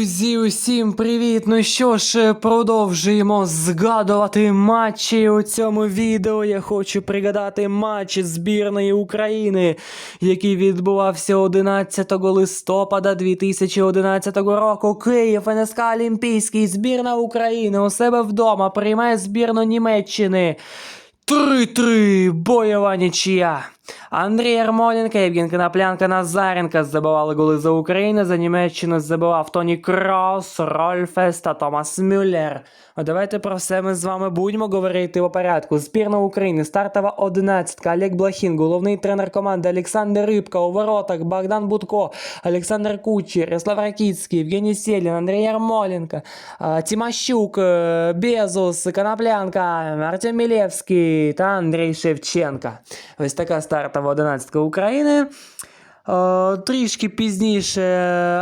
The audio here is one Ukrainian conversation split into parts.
Друзі, усім привіт! Ну що ж, продовжуємо згадувати матчі у цьому відео. Я хочу пригадати матч збірної України, який відбувався 11 листопада 2011 року. Київ, НСК Олімпійський, збірна України у себе вдома приймає збірну Німеччини. 3-3, бойова нічия. Андрій Ярмоленко, Євген Коноплянка, Назаренко забивали голи за Україну. За Німеччину забивав Тоні Крос, Рольфес та Томас Мюллер. А давайте про все ми з вами будемо говорити по порядку. Збірна України, стартова одинадцятка, Олег Блохін, головний тренер команди Олександр Рибка, у воротах Богдан Будко, Олександр Кучер, Ярослав Ракицький, Євгеній Селін, Андрій Ярмоленко, Тимощук, е, Безус, Коноплянка, Артем Мілєвський та Андрій Шевченка. Ось така стартова одинадцятка України. Е, Трішки пізніше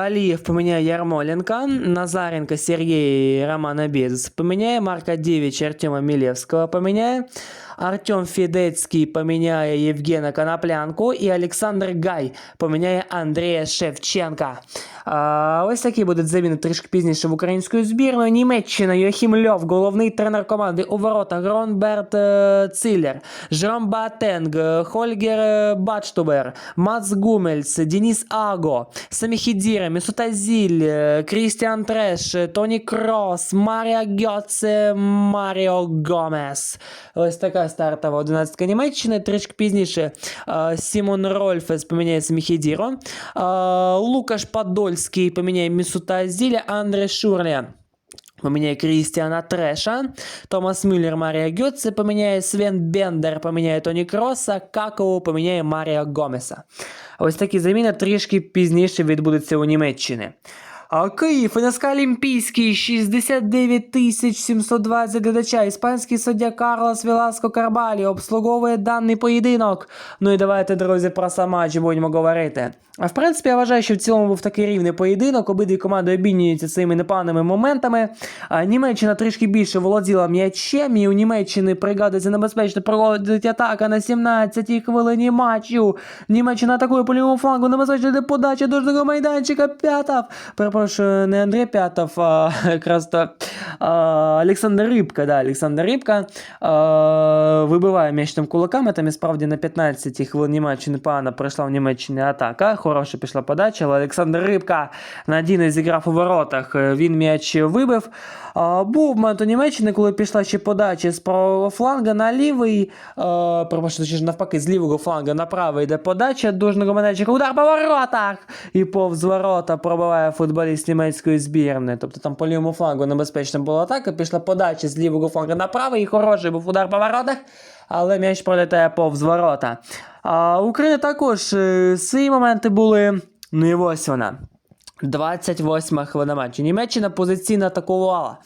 Алієв поміняє Ярмоленка, Назаренко Сергій Романа Безус поміняє, Марка Дєвіч Артема Мілєвського поміняє, Артем Федецький поміняє Євгена Коноплянку і Олександр Гай поміняє Андрія Шевченка. А, ось такі будуть заміни трішки пізніше в українську збірну. Німеччина, Йохім Льов, головний тренер команди у воротах Ронберт е, Циллер, Жером Батенг, е, Хольгер е, Бачтубер, Мац Гумельс, Деніс Аго, Самі Хідіра, Місута Зіль, е, Крістіан Треш, е, Тоні Крос, Марія Гьоце, Маріо Гомес. Ось така стартова 11 Німеччини. Трішки пізніше е, Сімон Рольфес поміняє Самі Хідіро, е, Лукаш Подольський поміняє Місута Зіля, Андре Шурля. Поміняє Крістіана Треша, Томас Мюллер, Марія Гьоце поміняє Свен Бендер, поміняє Тоні Кроса, Какову поміняє Марія Гомеса. Ось такі заміни трішки пізніше відбудуться у Німеччині. А Київ, НСК Олімпійський, 69 тисяч 720 глядача. Іспанський суддя Карлос Веласко Карбалі обслуговує даний поєдинок. Ну і давайте, друзі, про сам матч будемо говорити. А в принципі, я вважаю, що в цілому був такий рівний поєдинок. Обидві команди обмінюються цими непоганими моментами. А Німеччина трішки більше володіла м'ячем, і у Німеччини пригадується небезпечно проводить атака на 17-й хвилині матчу. Німеччина атакує по лівому флангу, небезпечно йде подача дожного майданчика П'ятов. Перепрошую, не Андрій П'ятов, а якраз то а, Олександр Рибка. Да, Олександр Рибка а, вибиває м'яч там кулаками. Там і справді на 15-й хвилині матчу непогано пройшла в Німеччині атака. Хороша пішла подача, але Олександр Рибка надійно зіграв у воротах. Він м'яч вибив. А, був момент у Німеччини, коли пішла ще подача з правого фланга на лівий. А, навпаки, з лівого фланга на правий йде подача. Дужного майданчика. Удар по воротах! І повз ворота пробиває футболіст німецької збірної. Тобто там по лівому флангу небезпечна була атака. Пішла подача з лівого флангу на правий. І хороший був удар по воротах. Але м'яч пролітає повз ворота. А Україна також е, свої моменти були. Ну і ось вона. 28 хвилина матчу. Німеччина позиційно атакувала.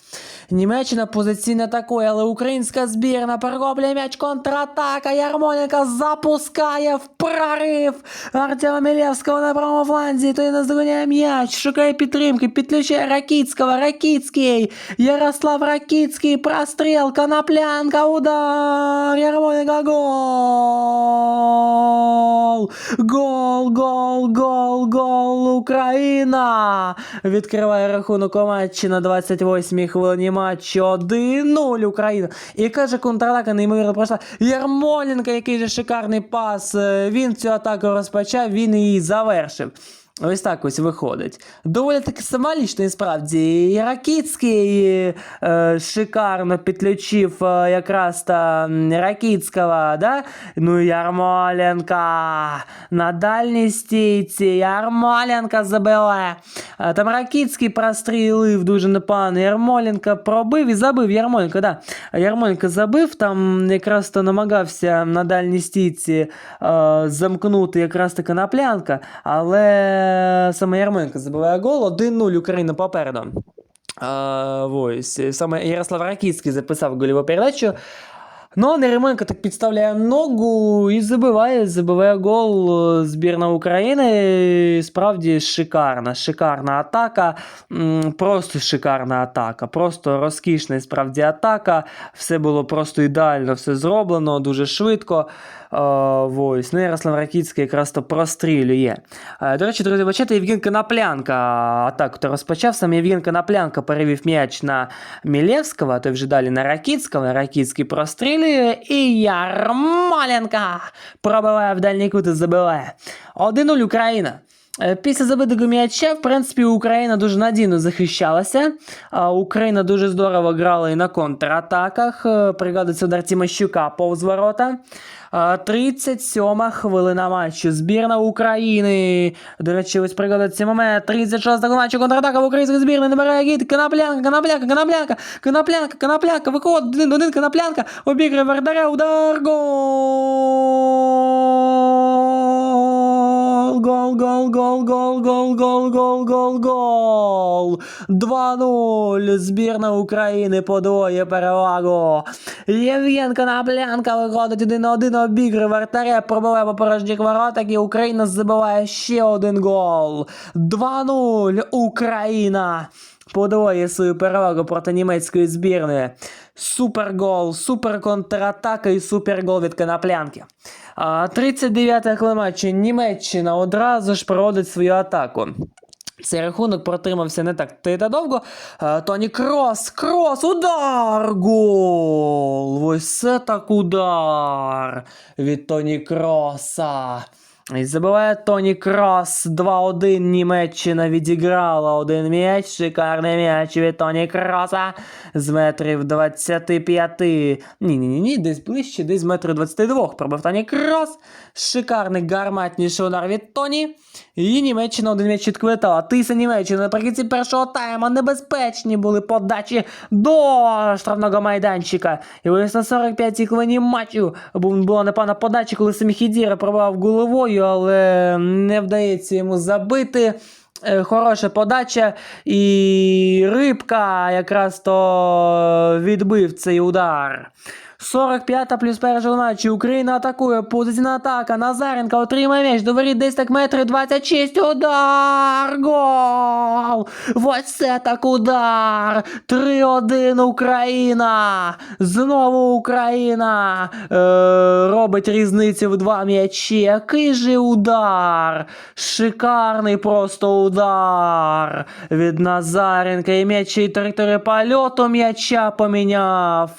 Німеччина позиційно атакує, але українська збірна перехоплює м'яч контратака. Ярмоленко запускає в прорив Артема Мілєвського на правому фланзі. Той наздоганяє м'яч, шукає підтримки, підключає Ракіцького. Ракіцький. Ярослав Ракіцький. Простріл. Коноплянка. Удар. Ярмоленко. Гол. Гол, гол, гол, гол. Україна. Відкриває рахунок у матчі на 28-й хвилині Матчу 1-0 Україна. І каже, контратака неймовірно пройшла. Ярмоленко, який же шикарний пас. е, Він цю атаку розпочав, він її завершив. Ось так ось виходить. Доволі таки символічно, і справді. І Ракіцький е, шикарно підключив е, якраз та м, Ракіцького, да? Ну і Ярмоленко на дальній стійці. Ярмоленко забиває. Е, Там Ракіцький прострілив дуже непогано. Ярмоленко пробив і забив. Ярмоленко, да. Ярмоленко забив, там якраз то намагався на дальній стійці е, замкнути якраз таки наплянка, але саме Ярмоленко забиває гол. 1-0 Україна попереду. А, ось, саме Ярослав Ракіцький записав гольову передачу. Ну, Неременко так підставляє ногу і забиває, забиває гол е, збірна України. Справді шикарна, шикарна атака. Просто шикарна атака. Просто розкішна справді атака. Все було просто ідеально, все зроблено, дуже швидко. Е, ось. Ну, Ярослав Ракіцький якраз то прострілює. Е, До речі, друзі, бачите, Євген Коноплянка атаку то розпочав. Сам Євген Коноплянка перевів м'яч на Мілєвського, а то вже далі на Ракіцького. Ракіцький прострілює і Ярмоленка пробиває в дальній кут і забиває. 1-0 Україна. Е, Після забитого м'яча, в принципі, Україна дуже надійно захищалася. Україна дуже здорово грала і на контратаках. Е, Пригадується удар Тимощука повз ворота. А, 37 хвилина матчу. Збірна України. До речі, ось пригадується момент. 36 матчу контратака в українській збірні. Набирає гід. Коноплянка, коноплянка, коноплянка, коноплянка, коноплянка. Виходить один, один коноплянка. Обіграє Вардаря. Удар. Гол! Гол, гол, гол, гол, гол, гол, гол, гол, гол. 2-0. Збірна України подвоє перевагу. Євген Коноплянка виходить один на один обігрує вратаря, пробиває по порожніх воротах і Україна забиває ще один гол. 2-0. Україна. Подвоє свою перевагу проти німецької збірної. Супергол, супер контратака і супергол від Коноплянки. 39-та хвилина Німеччина одразу ж проводить свою атаку. Цей рахунок протримався не так та довго. Тоні Крос, Крос, удар! Гол! Ось це так удар від Тоні Кроса. Забиває Тоні Крос 2-1. Німеччина відіграла один м'яч. Шикарний м'яч від Тоні Кроса з метрів 25. Ні-ні-ні, ні, десь ближче, десь з метрів 22. Пробив Тоні Крос. Шикарний гарматніший удар від Тоні. І Німеччина один м'яч відквитала. Тиса Німеччина наприкінці першого тайма небезпечні були подачі до штрафного майданчика. І ось на 45-й хвилині матчу була непевна подача, коли самі Хідіра пробував головою, але не вдається йому забити. Е, Хороша подача, і рибка якраз то відбив цей удар. 45-та плюс першого матчі. Україна атакує. Позиційна атака. Назаренко отримає м'яч. До воріт десь так метри 26. Удар! Гол! Ось це так удар! 3-1 Україна! Знову Україна е, робить різницю в два м'ячі. Який же удар! Шикарний просто удар від Назаренка. І м'яч і траєкторію польоту м'яча поміняв.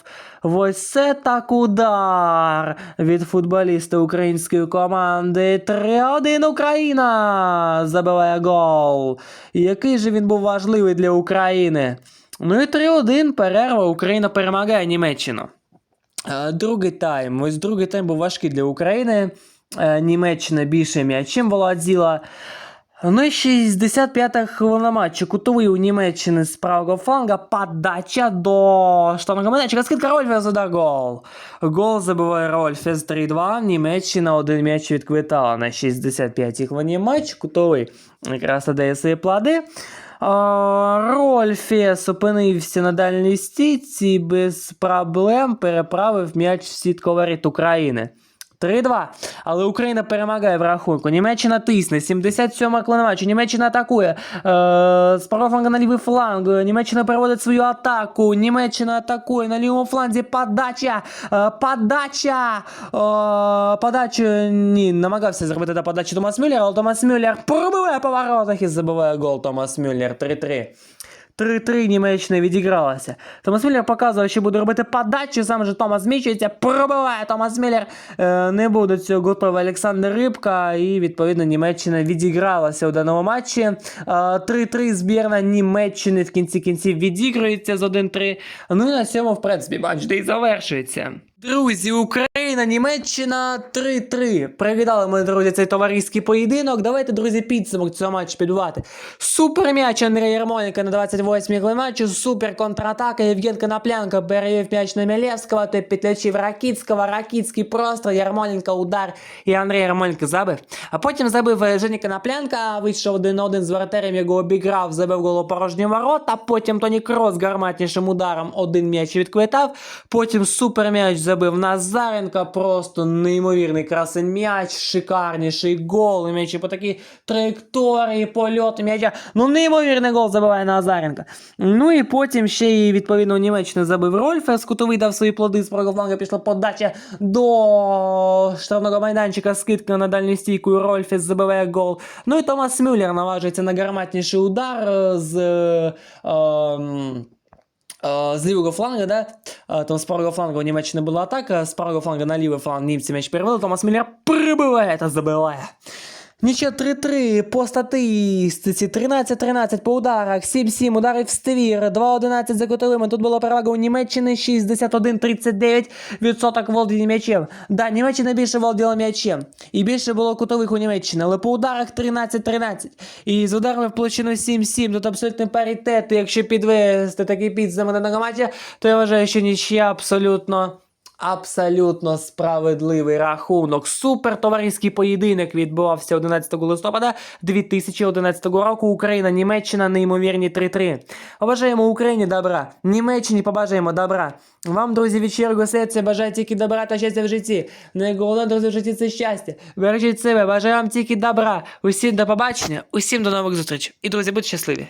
Ось це так удар від футболіста української команди. 3-1 Україна забиває гол. Який же він був важливий для України. Ну і 3-1 перерва. Україна перемагає Німеччину. Е, Другий тайм. Ось другий тайм був важкий для України. Е, Німеччина більше м'ячем володіла. Ну і 65-та хвилина матчу. Кутовий у Німеччини з правого фланга. Подача до штанного майданчика. Скидка Рольфеса за гол. Гол забиває Рольфес 3-2. Німеччина один м'яч відквитала на 65-й хвилині матчу. Кутовий якраз дає свої плоди. Рольфес опинився на дальній стійці без проблем переправив м'яч в сітку воріт України. 3-2. Але Україна перемагає в рахунку. Німеччина тисне. 77-ма хвилина. Німеччина атакує. Е, правого на лівий фланг. Німеччина переводить свою атаку. Німеччина атакує на лівому фланзі. Подача. Е, подача. Е, подачу. Ні, намагався зробити та подачу Томас Мюллер, але Томас Мюллер пробиває по і забиває гол Томас Мюллер. 3-3. 3-3 Німеччина відігралася. Томас Міллер показував, що буде робити подачу, сам же Томас зміщується, пробиває Томас Міллер. Е, не був цього готовий Олександр Рибка, і відповідно Німеччина відігралася у даному матчі. Е, 3-3 збірна Німеччини в кінці кінців відігрується з 1-3. Ну і на цьому, в принципі, матч де й завершується. Друзі, Україна Україна, Німеччина 3-3. Привітали ми, друзі, цей товариський поєдинок. Давайте, друзі, підсумок цього матчу підбивати. Супер м'яч Андрія Ярмоленка на 28-й хвилині матчу. Супер контратака. Євген Коноплянка перевів м'яч на Мілєвського. Той підлечив Ракіцького. Ракіцький просто. Ярмоленко удар. І Андрій Ярмоленко забив. А потім забив е, Женя Коноплянка. Вийшов один на один з воротарем, його обіграв, забив голо порожні ворота. Потім Тоні Крос гарматнішим ударом один м'яч відквитав. Потім супер м'яч забив Назаренко. Просто неймовірний красень м'яч, шикарніший гол. М'ячі по такій траєкторії, польоту м'яча. Ну, неймовірний гол забиває Назаренко. Ну і потім ще й відповідно у Німеччини забив Рольфес. Кутовий дав свої плоди з правого пішла подача до штрафного майданчика. Скидка на дальню стійку. Рольфес забиває гол. Ну і Томас Мюллер наважується на гарматніший удар е, з. е, Е, З лівого фланга, да? Е, Там з правого фланга у Німеччини була атака, з правого фланга на лівий фланг німці м'яч перевели, Томас Міллер прибиває та забиває. Нічого 3-3 по статистиці, 13-13 по ударах, 7-7 ударів в ствір, 2-11 за кутовими. Тут була перевага у Німеччини 61-39 відсоток володіння м'ячем. Да, Німеччина більше володіла м'ячем. І більше було кутових у Німеччини, але по ударах 13-13. І з ударами в площину 7-7, тут абсолютний паритет. Якщо підвести такий підсум на нагаматі, то я вважаю, що нічия абсолютно. Абсолютно справедливий рахунок. Супер товариський поєдинок відбувався 11 листопада 2011 року. Україна, Німеччина, неймовірні 3-3. Побажаємо Україні добра. Німеччині побажаємо добра. Вам, друзі, від щирого серця бажаю тільки добра та щастя в житті. Найголовніше, друзі, в житті це щастя. Бережіть себе, бажаю вам тільки добра. Усім до побачення, усім до нових зустрічей. І, друзі, будьте щасливі.